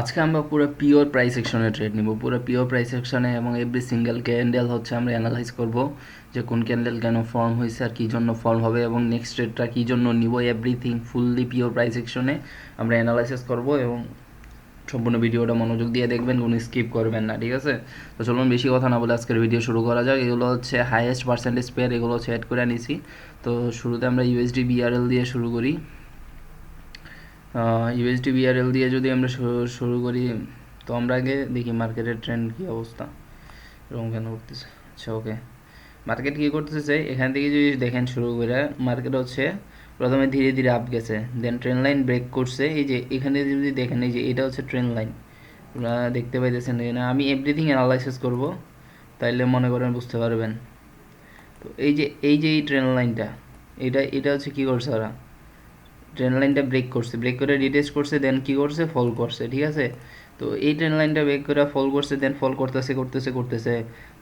আজকে আমরা পুরো পিওর প্রাইস সেকশনে ট্রেড নিব। পুরো পিওর প্রাইস সেকশনে এবং এভরি সিঙ্গেল ক্যান্ডেল হচ্ছে আমরা অ্যানালাইজ করব যে কোন ক্যান্ডেল কেন ফর্ম হয়েছে আর কী জন্য ফর্ম হবে এবং নেক্সট ট্রেডটা কী জন্য নিব। এভরিথিং ফুললি পিওর প্রাইস সেকশনে আমরা অ্যানালাইসিস করব এবং সম্পূর্ণ ভিডিওটা মনোযোগ দিয়ে দেখবেন, কোনো স্কিপ করবেন না, ঠিক আছে? তো চলুন বেশি কথা না বলে আজকের ভিডিও শুরু করা যাক। এগুলো হচ্ছে হাইয়েস্ট পার্সেন্টেজ পেয়ার এগুলো হচ্ছে অ্যাড করে নিছি তো শুরুতে আমরা ইউএসডি বিআরএল দিয়ে শুরু করি। ইউএসডি বিআরএল দিয়ে যদি আমরা শুরু- করি, তো আমরা আগে দেখি মার্কেটের ট্রেন্ড কী অবস্থা। এরকম কেন করতেছে? আচ্ছা ওকে মার্কেট কী করতেছে? এখান থেকে যদি দেখেন শুরু করে মার্কেট হচ্ছে প্রথমে ধীরে ধীরে আপ গেছে দেন ট্রেন লাইন ব্রেক করছে। এই যে এখানে যদি দেখেন, এই যে এটা হচ্ছে ট্রেন লাইন আপনারা দেখতে পাইতেছেন এখানে। আমি এভরিথিং অ্যানালাইসিস করব, তাইলে মনে করেন বুঝতে পারবেন। তো এই যে এই যে এই ট্রেন লাইনটা এটা এটা হচ্ছে কী করছে ওরা? ট্রেন লাইনটা ব্রেক করছে। ব্রেক করে রিটেস্ট করছে দেন কি করছে? ফল করছে, ঠিক আছে? তো এই ট্রেন লাইনটা ব্রেক করে ফল করছে দেন ফল করতেছে করতেছে করতেছে।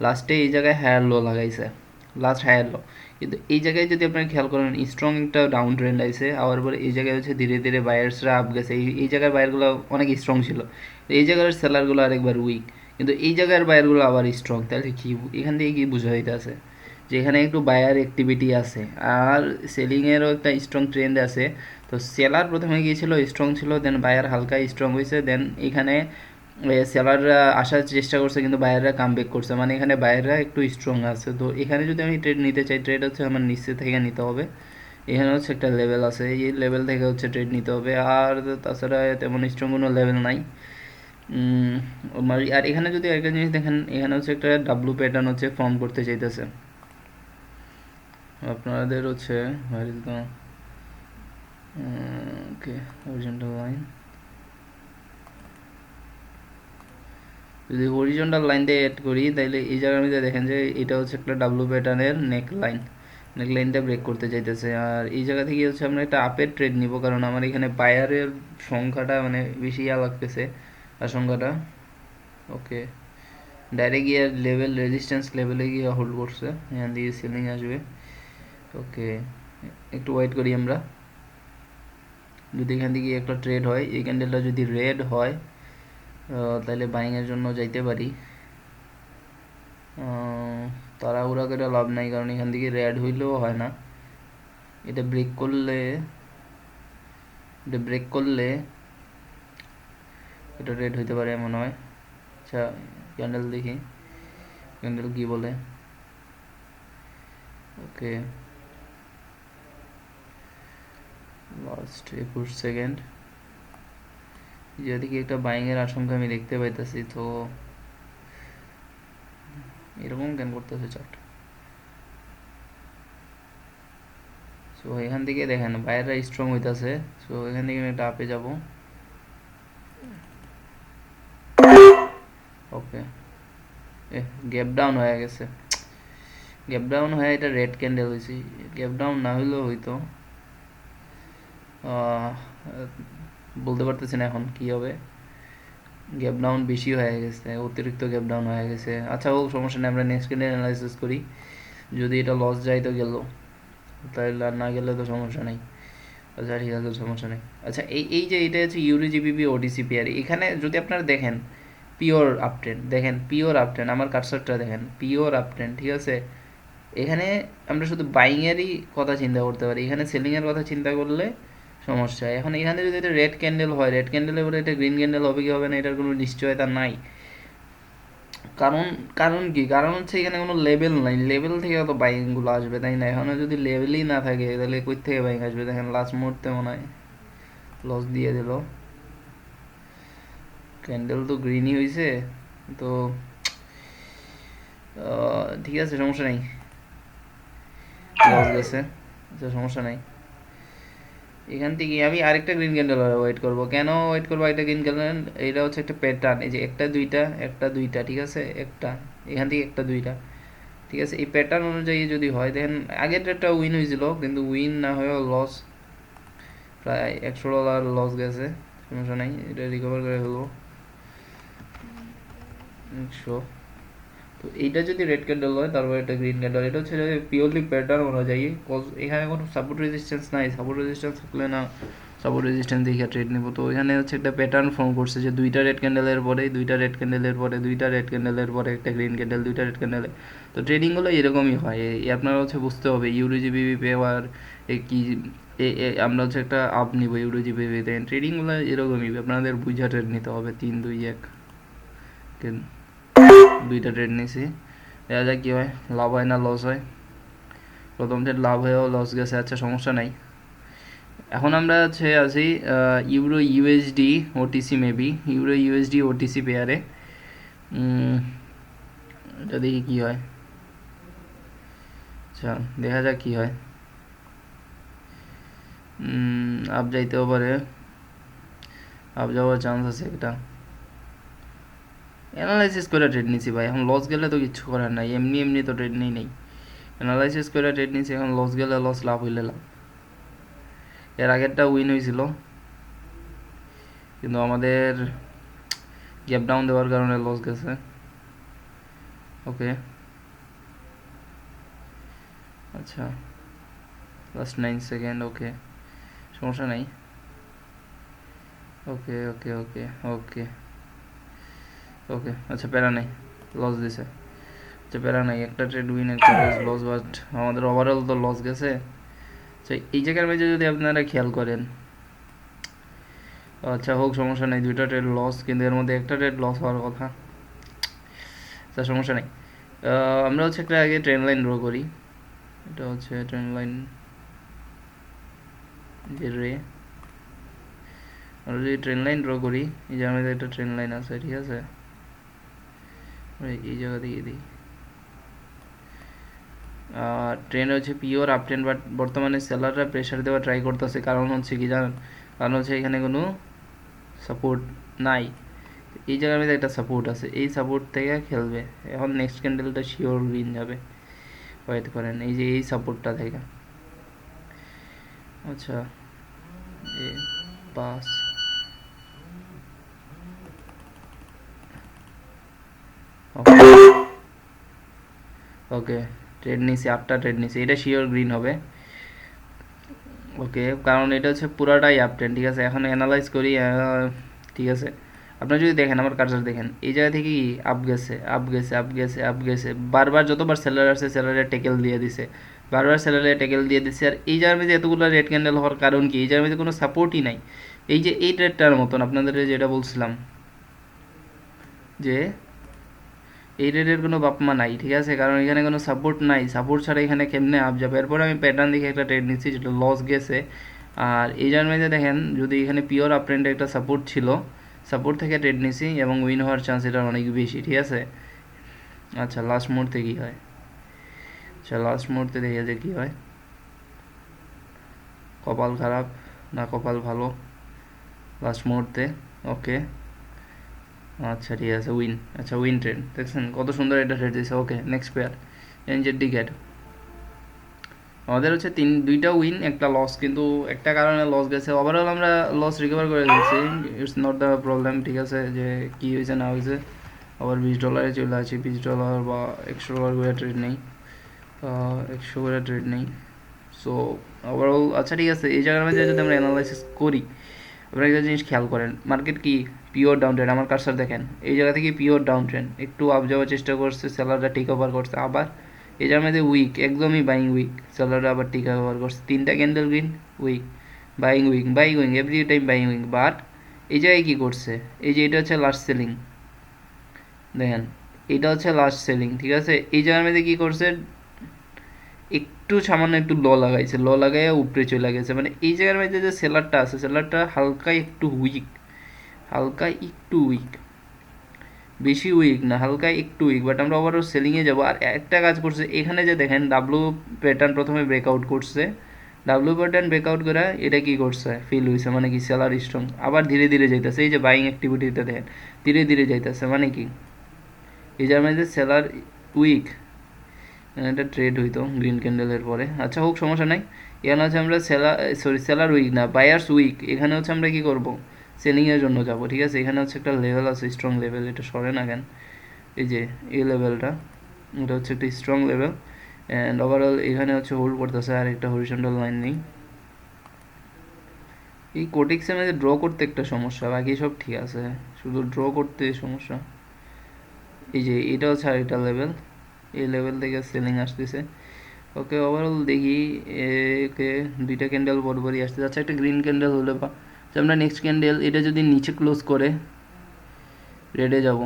লাস্টে এই জায়গায় হায়ার লো লাগাইছে। লাস্ট হায়ার লো কিন্তু এই জায়গায় যদি আপনারা খেয়াল করেন স্ট্রং একটা ডাউন ট্রেন্ড আইছে। আবার পরে এই জায়গায় হচ্ছে ধীরে ধীরে বায়ার্সরা আপ গেছে। এই এই জায়গার বায়ারগুলো অনেক স্ট্রং ছিল। এই জায়গার সেলারগুলো আরেকবার উইক কিন্তু এই জায়গার বায়ারগুলো আবার স্ট্রং তাহলে কি, এখান থেকে কি বোঝা হইতেছে যে এখানে একটু বায়ার অ্যাক্টিভিটি আছে। আর সেলিংয়েরও একটা স্ট্রং ট্রেন্ড আছে। তো সেলার প্রথমে গিয়েছিল স্ট্রং ছিল দেন বায়ার হালকা স্ট্রং হয়েছে দেন এখানে সেলাররা আসার চেষ্টা করছে, কিন্তু বায়াররা কাম ব্যাক করছে। মানে এখানে বায়াররা একটু স্ট্রং আছে। তো এখানে যদি আমি ট্রেড নিতে চাই ট্রেড হচ্ছে আমার নিচে থেকে নিতে হবে। এখানে হচ্ছে একটা লেভেল আছে। এই লেভেল থেকে হচ্ছে ট্রেড নিতে হবে। আর তাছাড়া তেমন স্ট্রং কোনো লেভেল নাই। আর এখানে যদি একটা জিনিস দেখেন, এখানে হচ্ছে একটা ডাব্লু প্যাটার্ন হচ্ছে ফর্ম করতে চাইতেছে। আপনাদের হচ্ছে the ওকে লাইন যদি হরিজন্টাল লাইন দিয়ে অ্যাড করি তাহলে এই জায়গার মধ্যে দেখেন যে এটা হচ্ছে একটা ডাব্লু প্যাটার্নের নেক লাইন নেক লাইনটা ব্রেক করতে চাইতেছে। আর এই জায়গা থেকে হচ্ছে আমরা একটা আপের ট্রেড নিব, কারণ আমার এখানে বায়ারের সংখ্যাটা মানে বেশি ইয়া লাগতেছে আশঙ্কাটা ওকে। ডাইরেক্ট গিয়ে লেভেল রেজিস্ট্যান্স লেভেলে গিয়ে হোল্ড করছে, এখান দিয়ে সেলিং আসবে। ওকে একটু ওয়েট করি আমরা। যদি এখান থেকে একটা ট্রেড হয় এই ক্যান্ডেলটা যদি রেড হয় তাহলে বাইংয়ের জন্য যাইতে পারি। আহ, তাড়াহুড়া করে লাভ নাই কারণ এখান থেকে রেড হইলেও হয় না। এটা ব্রেক করলে এটা ব্রেক করলে এটা রেড হইতে পারে মনে হয়। আচ্ছা ক্যান্ডেল দেখি। ক্যান্ডেল কি বলে? ওকে। লাস্ট একুশ সেকেন্ড যদি কি একটা বাইং এর আশঙ্কা আমি দেখতে পাইতেছি, তো এরকম কেন করতেছে চার্ট সো এখান থেকে দেখেন বাইরেরা স্ট্রং হইতাছে সো এখান থেকে আমি একটা আপে যাব। ওকে গ্যাপ ডাউন হয়ে গেছে। গ্যাপ ডাউন হয়ে এটা রেড ক্যান্ডেল হয়েছে গ্যাপ ডাউন না হইলেও হইতো। বলতে পারতেছি না এখন কি হবে। গ্যাপ ডাউন বেশি হয়ে গেছে, অতিরিক্ত গ্যাপ ডাউন হয়ে গেছে। আচ্ছা ও সমস্যা নেই, আমরা নেক্সট ক্যান্ডেল অ্যানালাইসিস করি। যদি এটা লস যায় তো গেল। তাহলে আর না গেলে তো সমস্যা নেই। আচ্ছা ঠিক আছে, সমস্যা নেই। আচ্ছা এই এই যে এটা হচ্ছে ইউরি জিবিপি ওটিসি পেয়ার এখানে যদি আপনারা দেখেন পিওর আপট্রেন্ড দেখেন পিওর আপট্রেন্ড আমার কাটসারটা দেখেন পিওর আপট্রেন্ড ঠিক আছে? এখানে আমরা শুধু বাইংয়েরই কথা চিন্তা করতে পারি। এখানে সেলিংয়ের কথা চিন্তা করলে সমস্যা। এখন এখানে যদি এটা রেড ক্যান্ডেল হয় রেড ক্যান্ডেলের পরে এটা গ্রিন ক্যান্ডেল হবে কি হবে না, এটার কোনো নিশ্চয়তা নাই। কারণ কারণ কি? কারণ হচ্ছে এখানে কোনো লেভেল নাই। লেভেল থেকে তো বাইকগুলো আসবে, তাই না? এখানে যদি লেভেলই না থাকে, তাহলে কই থেকে বাইক আসবে? দেখেন লাস্ট মুহূর্তে মনে হয় লস দিয়ে দিল। ক্যান্ডেল তো গ্রিনই হয়েছে তো ঠিক আছে, সমস্যা নেই। লস গেছে আচ্ছা সমস্যা নাই। এখান থেকে আমি আরেকটা গ্রিন ক্যান্ডেল ওয়েট করব। কেন ওয়েট করব একটা গ্রিন ক্যান্ডেল এটা হচ্ছে একটা প্যাটার্ন এই যে একটা, দুইটা একটা, দুইটা, ঠিক আছে? একটা, এখান থেকে একটা, দুইটা। ঠিক আছে? এই প্যাটার্ন অনুযায়ী যদি হয় দেখেন আগের একটা উইন হয়েছিল, কিন্তু উইন না হয়েও লস প্রায় একশো ডলার লস গেছে, সমস্যা নাই। এটা রিকভার করে ফেলব একশো। তো এইটা যদি রেড ক্যান্ডেল হয় তারপর এটা গ্রিন ক্যান্ডেল এটা হচ্ছে পিওরলি প্যাটার্ন অনুযায়ী এখানে কোনো সাপোর্ট রেজিস্ট্যান্স নাই সাপোর্ট রেজিস্ট্যান্স থাকলে না সাপোর্ট রেজিস্ট্যান্স দেখে ট্রেড নেব। তো এখানে হচ্ছে একটা প্যাটার্ন ফর্ম করছে যে দুইটা রেড ক্যান্ডেলের পরে, দুইটা রেড ক্যান্ডেলের পরে, দুইটা রেড ক্যান্ডেলের পরে একটা গ্রিন ক্যান্ডেল দুইটা রেড ক্যান্ডেলে তো ট্রেডিংগুলো এরকমই হয়। এই আপনারা হচ্ছে বুঝতে হবে ইউরোজিবিবি পেওয়ার কি আমরা হচ্ছে একটা আপ নিব ইউরোজিবিবিতে ট্রেডিংগুলো এরকমই, আপনাদের বুঝা ট্রেড নিতে হবে, তিন, দুই, এক। কেন- দুইটা ট্রেড নিছি। দেখা যাক কী হয়, লাভ হয় না লস হয়। প্রথম ট্রেড লাভ হয়েও লস গেছে আচ্ছা সমস্যা নাই। এখন আমরা হচ্ছে আছি euro USD OTC maybe euro USD OTC পেয়ারে এটা দেখি কী হয়। আচ্ছা দেখা যাক কী হয়। আপ যাইতেও পারে। আপ যাওয়ার চান্স আছে এটা অ্যানালাইসিস করে ট্রেড নিছি ভাই। এখন লস গেলে তো কিচ্ছু করার নাই। এমনি এমনি তো ট্রেড নেই নেই। অ্যানালাইসিস করে ট্রেড নিছি, এখন লস গেলে লস লাভ হইলে লাভ। এর আগেরটা উইন হয়েছিল কিন্তু আমাদের গ্যাপ ডাউন দেওয়ার কারণে লস গেছে। ওকে আচ্ছা। লাস্ট নাইন সেকেন্ড ওকে সমস্যা নাই। ওকে ওকে ওকে ওকে ওকে আচ্ছা প্যারা নাই লস দিছে। আচ্ছা প্যারা নাই, একটা ট্রেড উইন একটা লস বাট আমাদের ওভারঅল তো লস গেছে। আচ্ছা এই জায়গার মাঝে যদি আপনারা খেয়াল করেন আচ্ছা হোক, সমস্যা নেই, দুইটা ট্রেড লস কিন্তু এর মধ্যে একটা ট্রেড লস হওয়ার কথা। আচ্ছা সমস্যা নেই। আমরা হচ্ছে একটা আগে ট্রেন লাইন ড্র করি। এটা হচ্ছে ট্রেন লাইন যে রে। আমরা যদি ট্রেন লাইন ড্র করি, এই যে আমাদের একটা ট্রেন লাইন আছে, ঠিক আছে? এই জায়গা দিয়ে দিই ট্রেন হচ্ছে পিওর আপ ট্রেন বাট বর্তমানে সেলাররা প্রেশার দেওয়া ট্রাই করতেছে। কারণ হচ্ছে কি জানেন? কারণ হচ্ছে এখানে কোনো সাপোর্ট নাই। এই জায়গার মধ্যে একটা সাপোর্ট আছে। এই সাপোর্ট থেকে খেলবে। এখন নেক্সট ক্যান্ডেলটা শিওর উইন যাবে। ওয়েট করেন এই যে এই সাপোর্টটা থেকে। আচ্ছা। পাস ওকে ওকে ট্রেড নিছি আটটা ট্রেড নিছি, এটা শিওর গ্রিন হবে। ওকে কারণ এটা হচ্ছে পুরাটাই আপ ট্রেন্ড ঠিক আছে? এখন অ্যানালাইজ করি ঠিক আছে? আপনারা যদি দেখেন, আমার কার্সার দেখেন, এই জায়গা থেকে কি আপ গেছে আপ গেছে আপ গেছে আপ গেছে। বারবার যতবার সেলার আসছে সেলারে টেকেল দিয়ে দিছে। বারবার সেলারে টেকেল দিয়ে দিছে। আর এই জায়গার মধ্যে এতগুলো রেড ক্যান্ডেল হওয়ার কারণ কি? এই জায়গার মধ্যে কোনো সাপোর্টই নাই। এই যে এই ট্রেডটার মতন আপনাদের যেটা বলছিলাম, যে এই রেডের কোনো বাপমা নাই, ঠিক আছে? কারণ এখানে কোনো সাপোর্ট নাই। সাপোর্ট ছাড়া এখানে কেমনে আপ যাবে? এরপর আমি প্যাটার্ন দেখে একটা ট্রেড নিচ্ছি, যেটা লস গেছে। আর এই জায়গার দেখেন, যদি এখানে পিওর আপ ট্রেন্ডে একটা সাপোর্ট ছিল সাপোর্ট থেকে ট্রেড নিছি এবং উইন হওয়ার চান্স এটা অনেক বেশি, ঠিক আছে? আচ্ছা লাস্ট মুহূর্তে কী হয়? আচ্ছা লাস্ট মুহূর্তে দেখে যে কী হয়। কপাল খারাপ না কপাল ভালো? লাস্ট মুহূর্তে ওকে আচ্ছা ঠিক আছে উইন আচ্ছা উইন ট্রেড দেখছেন কত সুন্দর এটা ট্রেড দিয়েছে। ওকে নেক্সট পেয়ার এনজেড ডিকেট আমাদের হচ্ছে তিন, দুইটা উইন একটা লস কিন্তু একটা কারণে লস গেছে। ওভারঅল আমরা লস রিকভার করে দিচ্ছি ইটস নট দ্য প্রবলেম ঠিক আছে, যে কী হয়েছে, না হয়েছে। আবার বিশ ডলারে চলে আসি। বিশ ডলার বা একশো ডলার করে ট্রেড নেই। একশো করে ট্রেড নেই। সো ওভারঅল আচ্ছা ঠিক আছে, এই জায়গার মধ্যে যদি আমরা অ্যানালাইসিস করি, আপনারা একটা জিনিস খেয়াল করেন। মার্কেট কি? পিওর ডাউন ট্রেন্ড আমার কারসার দেখেন, এই জায়গা থেকে পিওর ডাউন ট্রেন্ড একটু আপ যাওয়ার চেষ্টা করছে সেলাররা টেক ওভার করছে, আবার এই জায়গার মধ্যে উইক একদমই বাইং উইক সেলাররা আবার টেক ওভার করছে, তিনটা candle green weak buying weak buying wing every time buying weak but এই জায়গায় কী করছে? এই যে এটা হচ্ছে লাস্ট সেলিং দেখেন, এটা হচ্ছে লাস্ট সেলিং ঠিক আছে? এই জায়গার মধ্যে কী করছে? একটু সামান্য একটু ল লাগাইছে ল লাগাইয়া উপরে চলে গেছে মানে এই জায়গার মধ্যে যে সেলারটা আছে সেলারটা হালকা একটু উইক হালকা একটু উইক বেশি উইক না হালকা একটু উইক বাট আমরা ওভারঅল সেলিংয়ে যাব। আর একটা কাজ করছে, এখানে যে দেখেন ডাব্লু প্যাটার্ন প্রথমে ব্রেকআউট করছে। ডাব্লু প্যাটার্ন ব্রেকআউট করে এটা কি করছে? ফিল হয়েছে মানে কি? সেলার স্ট্রং আবার ধীরে ধীরে যাইতেছে। এই যে বাইং অ্যাক্টিভিটিটা দেখেন, ধীরে ধীরে যাইতেছে মানে কি? এই যার মধ্যে সেলার উইক এটা ট্রেড হইতো গ্রিন ক্যান্ডেলের পরে। আচ্ছা হোক, সমস্যা নাই। এখানে হচ্ছে আমরা সেলার সরি সেলার উইক না বায়ার্স উইক এখানে হচ্ছে আমরা কি করব? সেলিংয়ের জন্য যাব, ঠিক আছে? এখানে হচ্ছে একটা লেভেল আছে স্ট্রং লেভেল এটা সরে না কেন? এই যে, এই লেভেলটা এটা হচ্ছে একটা স্ট্রং লেভেল অ্যান্ড ওভারঅল এখানে হচ্ছে হোল্ড করতেছে, আর একটা হরিজন্টাল লাইন নেই। এই কোটিক্সের মধ্যে ড্র করতে একটা সমস্যা, বাকি সব ঠিক আছে, শুধু ড্র করতে সমস্যা। এই যে, এটা হচ্ছে আর এটা লেভেল এই লেভেল থেকে সেলিং আসতেছে। ওকে ওভারঅল দেখি একে দুইটা ক্যান্ডেল পরপরই আসতেছে। আচ্ছা একটা গ্রিন ক্যান্ডেল হলে বা আচ্ছা, আমরা নেক্সট ক্যান্ডেল এটা যদি নিচে ক্লোজ করে রেডে যাব।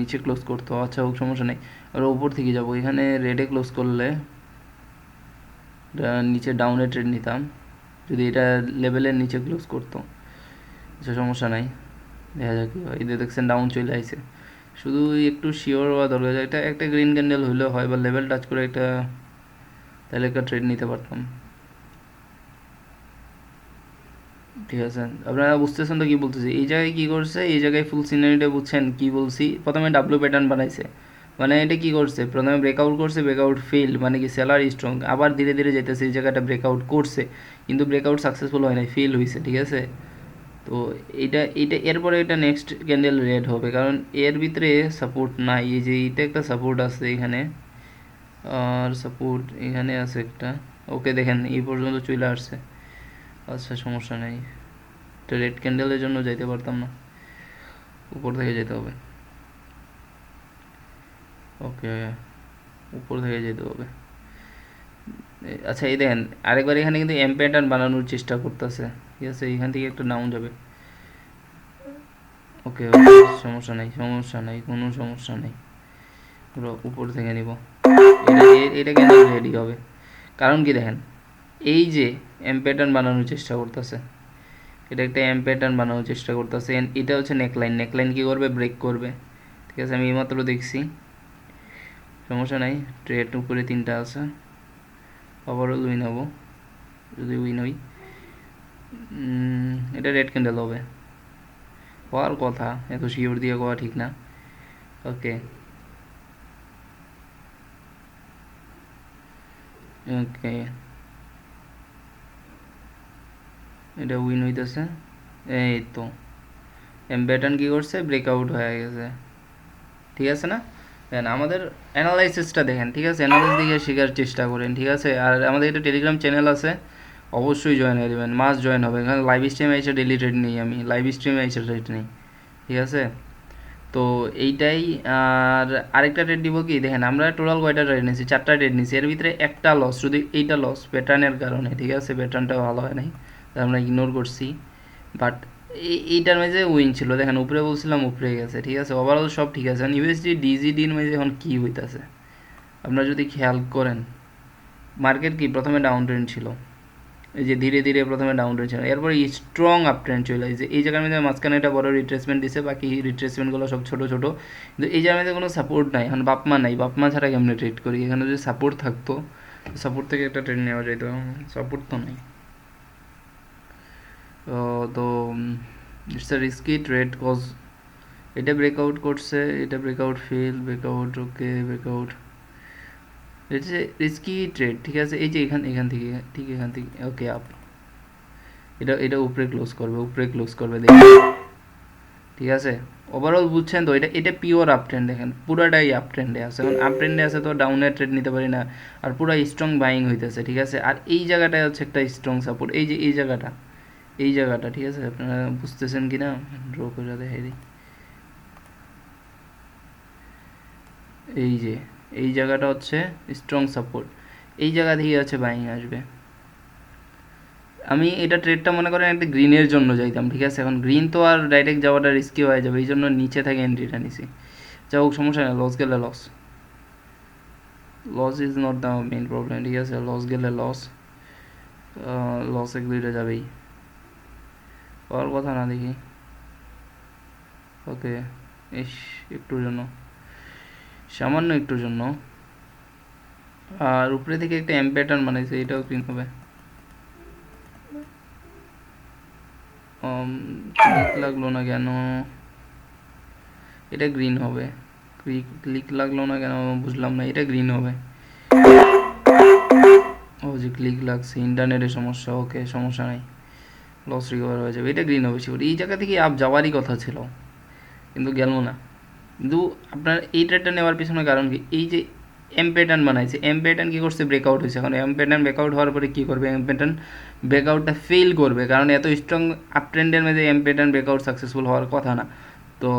নিচে ক্লোজ করতো আচ্ছা হোক সমস্যা নেই। আর ওপর থেকে যাব। এখানে রেডে ক্লোজ করলে নিচে ডাউনে ট্রেড নিতাম। যদি এটা লেভেলের নিচে ক্লোজ করতো আচ্ছা সমস্যা নাই। দেখা যাক এদের দেখছেন ডাউন চলে আইছে। শুধু একটু শিওর হওয়া দরকার। এটা একটা গ্রিন ক্যান্ডেল হইলে হয় বা লেভেল টাচ করে একটা তাহলে একটা ট্রেড নিতে পারতাম। ঠিক আছে। আপনারা বুঝতেছেন তো কি বলতেছি? এই জায়গায় কি করছে? এই জায়গায় ফুল সিনারিটা বুঝছেন কি বলছি? প্রথমে ডাব্লু প্যাটার্ন বানাইছে। মানে এটা কি করছে? প্রথমে ব্রেকআউট করছে ব্রেকআউট ফেল মানে কি সেলার স্ট্রং আবার ধীরে ধীরে যেতেছে এই জায়গাটা ব্রেকআউট করছে। কিন্তু ব্রেকআউট সাকসেসফুল হয় নাই ফেল হয়েছে ঠিক আছে? তো এটা এটা এরপরে এটা নেক্সট ক্যান্ডেল রেড হবে। কারণ এর ভিতরে সাপোর্ট নাই। এই যে এটা একটা সাপোর্ট আছে এখানে। আর সাপোর্ট এখানে আছে একটা। ওকে দেখেন, এই পর্যন্ত চলে আসছে। আচ্ছা সমস্যা নেই। এটা রেড ক্যান্ডেলের জন্য যাইতে পারতাম না। উপর থেকে যেতে হবে। ওকে, উপর থেকে যেতে হবে। আচ্ছা এই দেখেন, আরেকবার এখানে কিন্তু এম প্যাটার্ন বানানোর চেষ্টা করতেছে। ঠিক আছে এখান থেকে একটু ডাউন যাবে। ওকে সমস্যা নেই সমস্যা নেই, কোনো সমস্যা নেই। উপর থেকে নিব। এটা এটা কেন রেডি হবে। কারণ কি দেখেন এই যে এম প্যাটার্ন বানানোর চেষ্টা করতেছে। এটা একটা এম প্যাটার্ন বানানোর চেষ্টা করতেছে। এটা হচ্ছে নেকলাইন নেকলাইন কী করবে? ব্রেক করবে। ঠিক আছে, আমি এইমাত্র দেখছি। সমস্যা নাই। ট্রেড উপরে তিনটা আছে। ওভারঅল উইন হব। যদি উইন হই। এটা রেড ক্যান্ডেল হবে। হওয়ার কথা। এত শিওর দিয়ে কোয়া ঠিক না। ওকে ওকে এটা উইন হইতেছে। এই তো এমবেটন কী করছে? ব্রেকআউট হয়ে গেছে। ঠিক আছে না? দেখেন আমাদের অ্যানালাইসিসটা দেখেন, ঠিক আছে? অ্যানালাইসিস দিকে শেখার চেষ্টা করেন, ঠিক আছে? আর আমাদের একটা টেলিগ্রাম চ্যানেল আছে, অবশ্যই জয়েন হয়ে যাবেন মাস জয়েন হবে। এখানে লাইভ স্ট্রিমে এসে ডেলি ট্রেড নেই আমি লাইভ স্ট্রিমে এসে ট্রেড নেই, ঠিক আছে? তো এইটাই, আর আরেকটা ট্রেড দিব কি? দেখেন, আমরা টোটাল কয়টা ট্রেড নিয়েছি? চারটা ট্রেড নিয়েছি। এর ভিতরে একটা লস শুধু এইটা লস প্যাটার্নের কারণে, ঠিক আছে? প্যাটার্নটা ভালো হয় নাই। আমরা ইগনোর করছি। বাট এইটার মাঝে উইন ছিল। দেখেন, উপরে বলছিলাম, উপরে গেছে। ঠিক আছে? ওভারঅল সব ঠিক আছে। ইউএসডি ডিজিডির মাঝে এখন কী হইতাছে? আপনারা যদি খেয়াল করেন মার্কেট কি? প্রথমে ডাউন ট্রেন্ড ছিল। এই যে ধীরে ধীরে প্রথমে ডাউন ট্রেন্ড ছিল। এরপরে স্ট্রং আপ ট্রেন্ড চলে যে এই জায়গার মধ্যে মাঝখানে একটা বড় রিট্রেসমেন্ট দিছে। বাকি রিট্রেসমেন্টগুলো সব ছোটো ছোটো। কিন্তু এই জায়গার মধ্যে কোনো সাপোর্ট নাই। এখন বাপমা নাই। বাপমা ছাড়া কেমনে ট্রেড করি? এখানে যদি সাপোর্ট থাকতো সাপোর্ট থেকে একটা ট্রেড নেওয়া যেত সাপোর্ট তো নাই। তো it's a risky trade cause এটা ব্রেকআউট করছে, এটা breakout fail breakout okay breakout it's a risky trade ঠিক আছে? এই যে এখান এখান থেকে, ঠিক এখান থেকে ওকে আপ এটা এটা উপরে ক্লোজ করবে, উপরে ক্লোজ করবে দেখুন ঠিক আছে? ওভারঅল বুঝছেন তো, এটা এটা পিওর আপ ট্রেন্ড দেখেন, পুরাটাই আপ ট্রেন্ডে আছে। এখন আপ ট্রেন্ডে আছে তো ডাউনের ট্রেড নিতে পারি না, আর পুরো স্ট্রং বাইং হইতেছে, ঠিক আছে? আর এই জায়গাটায় হচ্ছে একটা স্ট্রং সাপোর্ট এই যে, এই জায়গাটা। এই জায়গাটা, ঠিক আছে? আপনারা বুঝতেছেন কি না ড্র করে দেখাই দিই। এই যে, এই জায়গাটা হচ্ছে স্ট্রং সাপোর্ট এই জায়গা থেকে হচ্ছে বাইং আসবে। আমি এটা ট্রেডটা মনে করেন একটা গ্রিনের জন্য যাইতাম, ঠিক আছে? এখন গ্রিন তো আর ডাইরেক্ট যাওয়াটা রিস্কি হয়ে যাবে, এই জন্য নিচে থেকে এন্ট্রিটা নিছি। যা হোক, সমস্যা নেই লস গেলে loss loss is not the main problem ঠিক আছে? লস গেলে লস লস এক দুইটা যাবেই। পাওয়ার কথা না দেখি। ওকে, ইস, একটুর জন্য। সামান্য একটুর জন্য। আর উপরে থেকে একটা এম প্যাটার্ন বানাইছে, এটাও ক্লিন হবে। লাগল না কেন? এটা গ্রিন হবে। ক্লিক ক্লিক লাগল না কেন? বুঝলাম না, এটা গ্রিন হবে। ও যে ক্লিক লাগছে ইন্টারনেটের সমস্যা, ওকে, সমস্যা নাই। লস রিকভার হয়ে যাবে। এটা গ্রিন হবে শিওর এই জায়গা থেকে আপ যাওয়ারই কথা ছিল। কিন্তু গেল না। কিন্তু আপনার এই ট্রেডটা নেওয়ার পিছনে কারণ কি? এই যে এম প্যাটার্ন বানাইছে এম প্যাটার্ন কী করছে? ব্রেকআউট হয়েছে। এখন এম প্যাটার্ন ব্রেকআউট হওয়ার পরে কী করবে? এম প্যাটার্ন ব্রেকআউটটা ফেল করবে। কারণ এত স্ট্রং আপ ট্রেন্ডের মধ্যে এম প্যাটার্ন ব্রেকআউট সাকসেসফুল হওয়ার কথা না। তো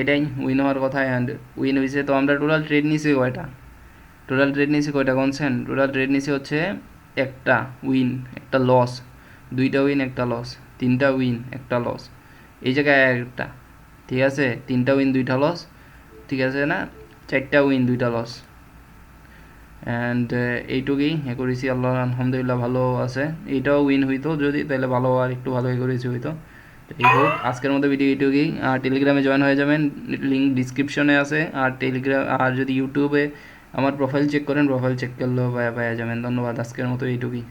এটাই উইন হওয়ার কথা। অ্যান্ড উইন হয়েছে তো আমরা টোটাল ট্রেড নিয়েছি কয়টা? টোটাল ট্রেড নিয়েছি কয়টা? কনসেন টোটাল ট্রেড নিয়েছি হচ্ছে একটা উইন একটা লস দুইটা উইন একটা লস তিনটা উইন একটা লস এই জায়গায় একটা। ঠিক আছে? তিনটা উইন দুইটা লস ঠিক আছে না? চারটা উইন দুইটা লস অ্যান্ড এইটুকুই। এ করেছি আল্লাহ, আলহামদুলিল্লাহ ভালো আছে। এইটাও উইন হইতো যদি তাহলে ভালো আর একটু ভালো এ করেছি হইতো। এই হোক, আজকের মতো ভিডিও এইটুকুই। আর টেলিগ্রামে জয়েন হয়ে যাবেন। লিঙ্ক ডিসক্রিপশনে আছে। আর টেলিগ্রাম আর যদি ইউটিউবে আমার প্রোফাইল চেক করেন প্রোফাইল চেক করলেও পাওয়া যাবেন। ধন্যবাদ। আজকের মতো এইটুকুই।